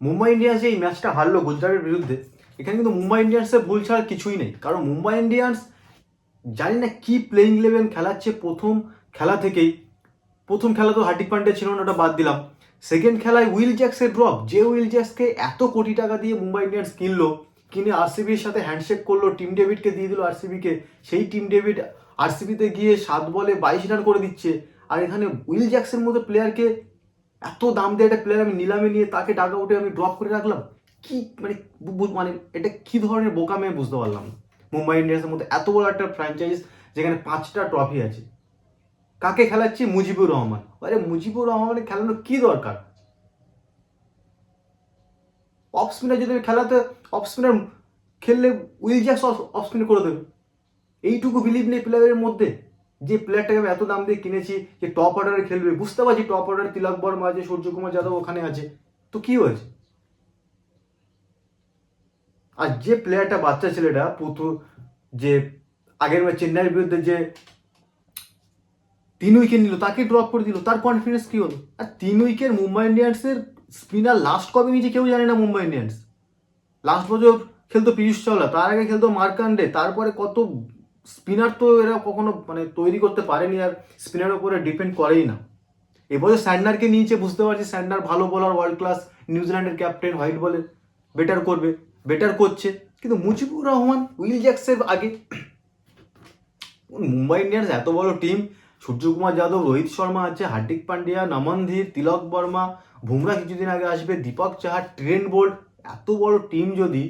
Mumbai Indians এই ম্যাচটা হারলো গুজরাটের বিরুদ্ধে। এখানে কিন্তু মুম্বাই ইন্ডিয়ান্সের ভুল ছাড়া কিছুই নেই। কারণ মুম্বাই ইন্ডিয়ান্স জানি না কি প্লেইং ইলেভেন খেলাচ্ছে প্রথম খেলা থেকেই। প্রথম খেলা তো হার্দিক পান্ডে ছিল না, ওটা বাদ দিলাম। সেকেন্ড খেলায় উইল জ্যাক্সের ড্রপ যে উইল জ্যাক্সকে এত কোটি টাকা দিয়ে মুম্বাই ইন্ডিয়ান্স কিনলো, কিনে আরসিবির সাথে হ্যান্ডশেক করল, টিম ডেভিডকে দিয়ে দিল আরসিবিকে সেই টিম ডেভিড আরসিবিতে গিয়ে সাত বলে বাইশ রান করে দিচ্ছে। আর এখানে উইল জ্যাক্সের মতো প্লেয়ারকে এত দাম দিয়ে একটা প্লেয়ার আমি নিলামে নিয়ে তাকে ডাকা উঠে আমি ড্রপ করে রাখলাম? কি মানে মানে এটা কি ধরনের বোকা আমি বুঝতে পারলাম মুম্বাই ইন্ডিয়ান্সের মধ্যে এত বড় একটা ফ্র্যাঞ্চাইজ যেখানে পাঁচটা ট্রফি আছে। কাকে খেলাচ্ছি? মুজিবুর রহমান। আরে মুজিবুর রহমানের খেলানোর কি দরকার? অফ স্পিনার যদি খেলাতে অফ স্পিনার খেললে উইল জ্যাক্স অফ স্পিনার করে দেবে। এইটুকু বিলিভ নেই প্লেয়ারের মধ্যে। যে প্লেয়ারটাকে আমি এত দাম দিয়ে কিনেছি যে টপ অর্ডারে খেলবে, বুঝতে পারছি টপ অর্ডার তিলক বর্মা আছে, সূর্যকুমার যাদব ওখানে আছে। তো কি হয়েছে? আর যে প্লেয়ারটা বাচ্চা ছেলেটা, পুতু, যে আগের ম্যাচ চেন্নাইয়ের বিরুদ্ধে যে তিন উইকেট নিল, তাকে ড্রপ করে দিল, তার কনফিডেন্স কি হলো? আর তিন উইকেট মুম্বাই ইন্ডিয়ান্সের স্পিনার লাস্ট কবে নিয়েছে কেউ জানে না মুম্বাই ইন্ডিয়ান্স। লাস্ট বছর খেলতো পীয়ূষ চাওলা, তার আগে খেলতো মার্কান্ডে, তারপরে কত স্পিনার তো এরা কখনো মানে তৈরি করতে পারেনি আর স্পিনারের উপরে ডিপেন্ড করেই না। এবছর স্যান্ডারকে নিয়েছে, বুঝতে পারছি স্যান্ডার ভালো বলার ওয়ার্ল্ড ক্লাস নিউজিল্যান্ডের ক্যাপ্টেন হোয়াইট বলে বেটার করবে বেটার করছে। কিন্তু মুজিবুর রহমান, উইল জ্যাক্সের আগে। মুম্বাই ইন্ডিয়ান্স এত বড় টিম সূর্যকুমার যাদব, রোহিত শর্মা আছে, হার্দিক পান্ডিয়া নমনধীর তিলক বর্মা, বুমরা কিছুদিন আগে আসবে, দীপক চাহার ট্রেন বোল্ড এত বড় টিম যদি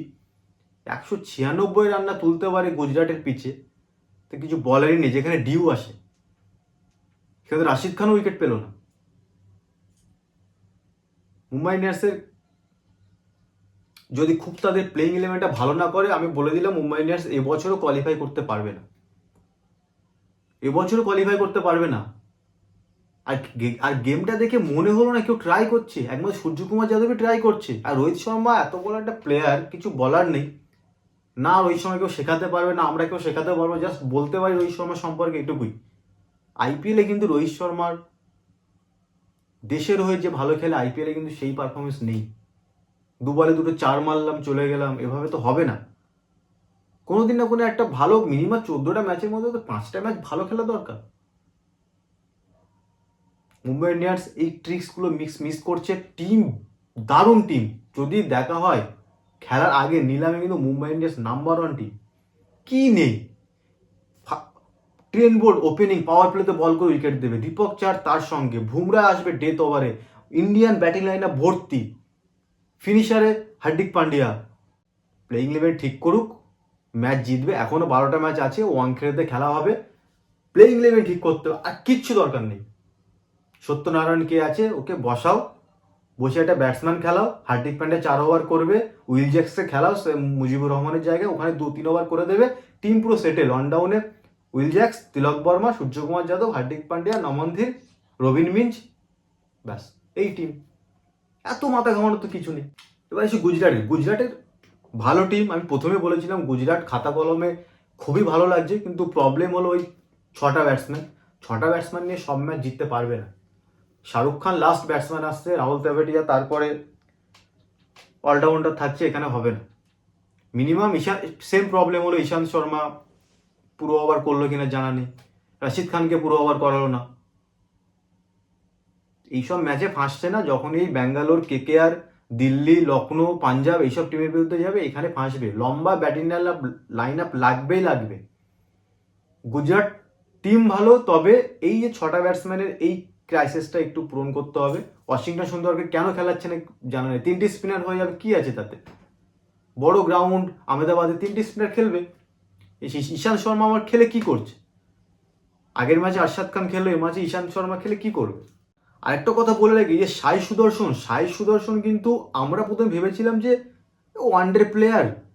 একশো ছিয়ানব্বই রান্না তুলতে পারে গুজরাটের পিছে তো কিছু বলারই নেই যেখানে ডিউ আসে। সেখানে রাশিদ খানও উইকেট পেল না। মুম্বাই ইন্ডিয়ান্সের যদি খুব তাদের প্লেইং ইলেভেনটা ভালো না করে, আমি বলে দিলাম মুম্বাই ইন্ডিয়ান্স এবছরও কোয়ালিফাই করতে পারবে না। এবছরও কোয়ালিফাই করতে পারবে না। আর আর গেমটা দেখে মনে হলো না কেউ ট্রাই করছে। একমাত্র সূর্যকুমার যাদবই ট্রাই করছে। আর রোহিত শর্মা এত বড় একটা প্লেয়ার কিছু বলার নেই। না ওই সময় কেউ শেখাতে পারবে, না আমরা কেউ শেখাতে পারব জাস্ট বলতে পারি রোহিত শর্মা সম্পর্কে এটুকুই। আইপিএলে কিন্তু রোহিত শর্মার দেশের হয়ে যে ভালো খেলে আইপিএলে কিন্তু সেই পারফরমেন্স নেই। দু বলে দুটো চার মারলাম, চলে গেলাম, এভাবে তো হবে না। কোনো দিন না কোনো একটা ভালো মিনিমাম চোদ্দোটা ম্যাচের মধ্যে তো পাঁচটা ম্যাচ ভালো খেলা দরকার। মুম্বাই ইন্ডিয়ান্স এই ট্রিক্সগুলো মিক্স মিস করছে টিম দারুণ টিম যদি দেখা হয় খেলার আগে নিলামে কিন্তু Mumbai Indians number one team কি নেই? ট্রেন বোর্ড ওপেনিং পাওয়ার প্লেতে বল করে উইকেট দেবে। দীপক চার তার সঙ্গে। বুমরা আসবে ডেথ ওভারে ইন্ডিয়ান ব্যাটিং লাইনে ভর্তি। ফিনিশারে হার্দিক পান্ডিয়া। প্লেইং ইলেভেন ঠিক করুক। ম্যাচ জিতবে। এখনও বারোটা ম্যাচ আছে। ওয়ান ওয়াংখেড়েতে খেলা হবে। প্লেইং ইলেভেন ঠিক করতে আর কিচ্ছু দরকার নেই। সত্যনারায়ণ কে আছে? ওকে বসাও। বসে একটা ব্যাটসম্যান খেলাও, হার্দিক পান্ডে চার ওভার করবে, উইল জ্যাক্সকে খেলাও, সে মুজিবুর রহমানের জায়গায় ওখানে দু তিন ওভার করে দেবে। টিম পুরো সেটেল ডাউনে উইল জ্যাক্স তিলক বর্মা, সূর্যকুমার যাদব, হার্দিক পান্ডিয়া নমনধীর রবিন মিঞ্জ ব্যাস, এই টিম এত মাথা ঘামানোর তো কিছু নেই। এবার এসে গুজরাটের গুজরাটের ভালো টিম আমি প্রথমে বলেছিলাম গুজরাট খাতা কলমে খুবই ভালো লাগছে, কিন্তু প্রবলেম হলো ওই ছটা ব্যাটসম্যান ছটা ব্যাটসম্যান নিয়ে সব ম্যাচ জিততে পারবে না। শাহরুখ খান লাস্ট ব্যাটসম্যান আসছে, রাহুল তেভেটিয়া তারপরে অলরাউন্ডার থাকছে, এখানে হবে না। মিনিমাম ঈশান সেম প্রবলেম হলো ঈশান্ত শর্মা, পুরো ওভার করল কিনা জানা নেই। রাশিদ খানকে পুরো ওভার করালো না। এইসব ম্যাচে ফাঁসছে না যখন এই ব্যাঙ্গালোর কেকেআর দিল্লি, লখনৌ, পাঞ্জাব এইসব টিমের বিরুদ্ধে যাবে, এখানে ফাঁসবে। লম্বা ব্যাটিং লাইন আপ লাগবেই লাগবে। গুজরাট টিম ভালো, তবে এই যে ছটা ব্যাটসম্যানের এই ক্রাইসিসটা একটু পূরণ করতে হবে। ওয়াশিংটন সুন্দরকে কেন খেলাচ্ছে না জানা নেই তিনটি স্পিনার হয়ে যাবে, কি আছে তাতে? বড় গ্রাউন্ড আহমেদাবাদে তিনটি স্পিনার খেলবে। এই ঈ- ঈশান্ত শর্মা আমার খেলে কি করছে? আগের ম্যাচে আরশাদ খান খেললো এ ম্যাচে ঈশান্ত শর্মা খেলে কি করবে? আরেকটা কথা বলে রাখি যে, সাই সুদর্শন সাই সুদর্শন কিন্তু আমরা প্রথমে ভেবেছিলাম যে ওয়ানডে প্লেয়ার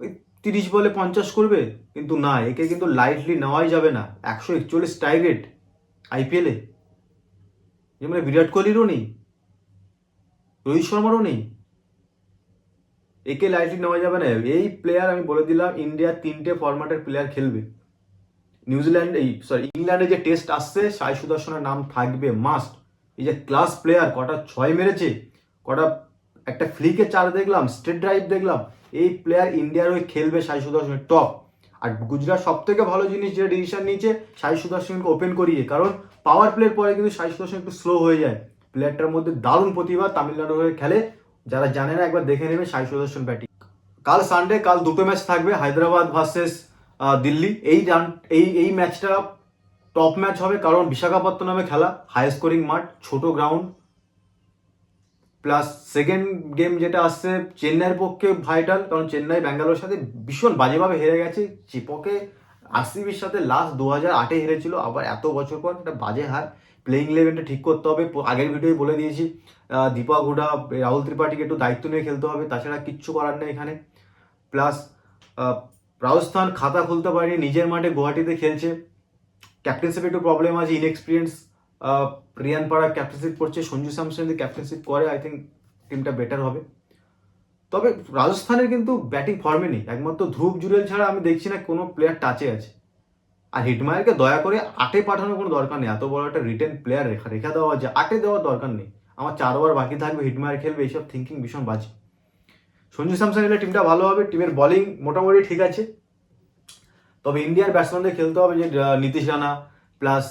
ওই তিরিশ বলে পঞ্চাশ করবে, কিন্তু না, একে কিন্তু লাইটলি নেওয়াই যাবে না। একশো একচল্লিশ টার্গেট আইপিএলে যেমন বিরাট কোহলিরও নেই, রোহিত শর্মারও নেই। একে লাইটলি নেওয়া যাবে না। এই প্লেয়ার আমি বলে দিলাম ইন্ডিয়ার তিনটে ফরম্যাটের প্লেয়ার খেলবে। নিউজিল্যান্ড এই সরি ইংল্যান্ডে যে টেস্ট আসছে, সাই সুদর্শনের নাম থাকবে মাস্ট এই যে ক্লাস প্লেয়ার কটা ছয় মেরেছে, কটা একটা ফ্লিকে চার দেখলাম স্টেট ড্রাইভ দেখলাম, এই প্লেয়ার ইন্ডিয়ার ওই খেলবে সাই সুদর্শনের টপ আর গুজরাট সব থেকে ভালো জিনিস যেটা ডিসিশন নিয়েছে, সাই সুদর্শনকে ওপেন করিয়ে। কারণ পাওয়ার প্লের পরে কিন্তু সাই সুদর্শন একটু স্লো হয়ে যায়। প্লেয়ারটার মধ্যে দারুণ প্রতিভা তামিলনাড়ু হয়ে খেলে। যারা জানে না, একবার দেখে নেবে সাই সুদর্শন ব্যাটিং কাল সানডে কাল দুটো ম্যাচ থাকবে, হায়দ্রাবাদ ভার্সেস দিল্লি। এই রান এই এই ম্যাচটা টপ ম্যাচ হবে, কারণ বিশাখাপত্তনমে খেলা হাই স্কোরিং মাঠ, ছোট গ্রাউন্ড প্লাস সেকেন্ড গেম যেটা আসছে, চেন্নাইয়ের পক্ষে ভাইটাল কারণ চেন্নাই ব্যাঙ্গালোর সাথে ভীষণ বাজেভাবে হেরে গেছে। চিপকে আরসিবির সাথে লাস্ট দু হাজার আটে হেরেছিল, আবার এত বছর পর একটা বাজে হার। প্লেইং ইলেভেনটা ঠিক করতে হবে, আগের ভিডিওয় বলে দিয়েছি। দীপা হুডা রাহুল ত্রিপাঠীকে একটু দায়িত্ব নিয়ে খেলতে হবে, তাছাড়া কিচ্ছু করার নেই এখানে। প্লাস রাজস্থান খাতা খুলতে পারেনি, নিজের মাঠে গুয়াহাটিতে খেলছে। ক্যাপ্টেনশিপে একটু প্রবলেম আছে ইনএক্সপিরিয়েন্স রিয়ান পাড়া ক্যাপ্টেনশিপ করছে সঞ্জু স্যামসন যদি ক্যাপ্টেনশিপ করে আই থিঙ্ক টিমটা বেটার হবে। তবে রাজস্থানের কিন্তু ব্যাটিং ফর্মে নেই। একমাত্র ধ্রুব জুরেল ছাড়া আমি দেখছি না কোনো প্লেয়ার টাচে আছে। আর হিটমায়ারকে দয়া করে আটে পাঠানোর কোনো দরকার নেই। এত বড় একটা রিটেন প্লেয়ার রেখা রেখা দেওয়া যে আটে দেওয়ার দরকার নেই। আমার চার ওভার বাকি থাকবে, হিটমায়ার খেলবে, এইসব থিঙ্কিং ভীষণ বাজে। সঞ্জু স্যামসন এলে টিমটা ভালো হবে টিমের বলিং মোটামুটি ঠিক আছে। তবে ইন্ডিয়ার ব্যাটসম্যানদের খেলতে হবে যে নীতিশ রানা প্লাস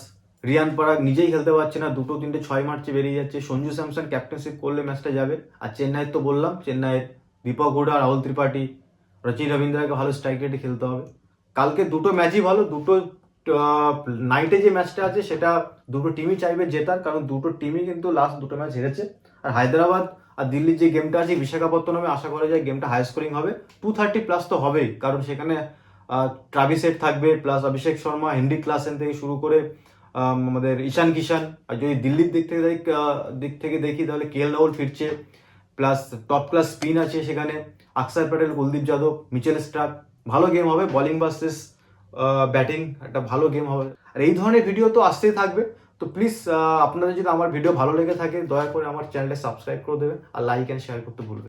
রিয়ান পরাগ নিজেই খেলতে পারছে না, দুটো, তিনটে, ছয় মার্চে বেরিয়ে যাচ্ছে। সঞ্জু স্যামসন ক্যাপ্টেনশিপ করলে ম্যাচটা যাবে। আর চেন্নাইয়ের তো বললাম, চেন্নাইয়ের দীপক হুডা, রাহুল ত্রিপাঠী রচিন রবীন্দ্রকে ভালো স্ট্রাইক রেটে খেলতে হবে। কালকে দুটো ম্যাচই ভালো, দুটো নাইটে যে ম্যাচটা আছে, সেটা দুটো টিমই চাইবে জেতার, কারণ দুটো টিমই কিন্তু লাস্ট দুটো ম্যাচ হেরেছে। আর হায়দ্রাবাদ আর দিল্লির যে গেমটা আছে, বিশাখাপত্তনমে আশা করা যায় গেমটা হাই স্কোরিং হবে। টু থার্টি প্লাস তো হবেই, কারণ সেখানে ট্রাভিসেট থাকবে plus Abhishek Sharma Heinrich Klaasen থেকে শুরু করে আমাদের ঈশান কিষান আর যদি দিল্লির দিক থেকে দিক থেকে দেখি, তাহলে কে এল রাহুল ফিরছে। প্লাস টপ ক্লাস স্পিন আছে সেখানে। Axar Patel, Kuldeep Yadav, Mitchell Starc. ভালো গেম হবে বোলিং ভার্সেস ব্যাটিং একটা ভালো গেম হবে। আর এই ধরনের ভিডিও তো আসতেই থাকবে। তো প্লিজ আপনাদের যদি আমার ভিডিও ভালো লেগে থাকে, দয়া করে আমার চ্যানেলটা সাবস্ক্রাইব করে দেবে আর লাইক অ্যান্ড শেয়ার করতে ভুলবেন না।